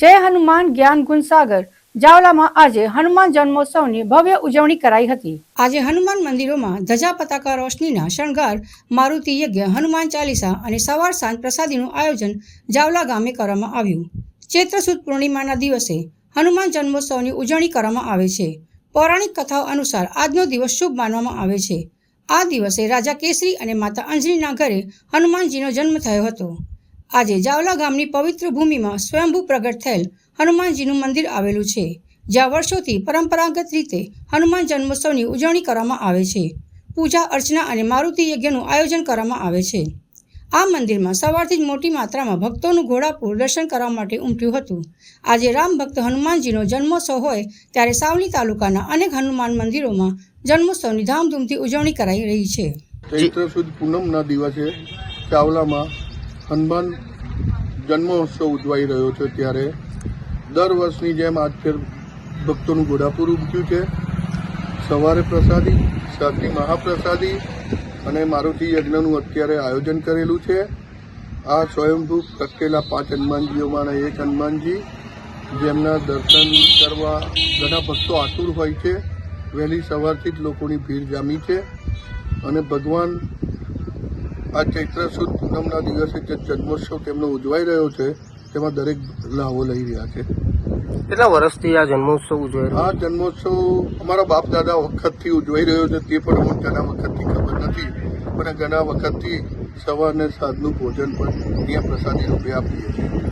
જય હનુમાન જ્ઞાન ગુણસાગર જાવલામાં આજે હનુમાન જન્મોત્સવની ભવ્ય ઉજવણી કરાઈ હતી. આજે હનુમાન મંદિરોમાં ધજા પતાકા રોશનીના શણગાર, મારુતિ યજ્ઞ, હનુમાન ચાલીસા અને સવાર સાંજ પ્રસાદીનું આયોજન જાવલા ગામે કરવામાં આવ્યું. ચૈત્ર સુદ પૂર્ણિમાના દિવસે હનુમાન જન્મોત્સવની ઉજવણી કરવામાં આવે છે. પૌરાણિક કથાઓ અનુસાર આજનો દિવસ શુભ માનવામાં આવે છે. આ દિવસે રાજા કેસરી અને માતા અંજલીના ઘરે હનુમાનજીનો જન્મ થયો હતો. આજે જાવલા ગામની પવિત્ર ભૂમિમાં સ્વયંભૂ પ્રગટ થયેલ હનુમાનજીનું મંદિર આવેલું છે, જ્યાં વર્ષોથી પરંપરાગત રીતે હનુમાન જન્મોત્સવની ઉજવણી કરવામાં આવે છે. પૂજા, અર્ચના અને મારુતિ યજ્ઞનું આયોજન કરવામાં આવે છે. આ મંદિરમાં સવારથી જ મોટી માત્રામાં ભક્તોનું ઘોડાપુર દર્શન કરવા માટે ઉમટ્યું હતું. આજે રામ ભક્ત હનુમાનજીનો જન્મોત્સવ હોય ત્યારે સાવલી તાલુકાના અનેક હનુમાન મંદિરોમાં જન્મોત્સવની ધામધૂમથી ઉજવણી કરાઈ રહી છે. ચૈત્ર સુદ પૂનમના દિવસે ચાવલામાં હનુમાન જન્મોત્સવ ઉજવાઈ રહ્યો છે ત્યારે દર વર્ષની જેમ આજ ફેર ભક્તોનું ઘોડાપુર ઉમટ્યું છે. સવારે પ્રસાદી સાંજની મહાપ્રસાદી અને મારુતિ યજ્ઞનું અત્યારે આયોજન કરેલું છે. આ સ્વયંભૂ પ્રગટેલા પાંચ હનુમાનજીઓમાંના એક હનુમાનજી, જેમના દર્શન કરવા ઘણા ભક્તો આતુર હોય છે. વહેલી સવારથી જ લોકોની ભીડ જામી છે અને ભગવાન આ ચૈત્ર સુદ પૂનમના દિવસે જે જન્મોત્સવ તેમનો ઉજવાઈ રહ્યો છે તેમાં દરેક લાભો લઈ રહ્યા છે. કેટલા વર્ષથી આ જન્મોત્સવ ઉજવાય આ જન્મોત્સવ અમારા બાપ દાદા વખતથી ઉજવાઈ રહ્યો છે તે પણ અમને ઘણા વખતથી ખબર નથી પણ ઘણા વખતથી સવાર અને સાંજનું ભોજન પણ અહીંયા પ્રસાદી રૂપે આપીએ છીએ.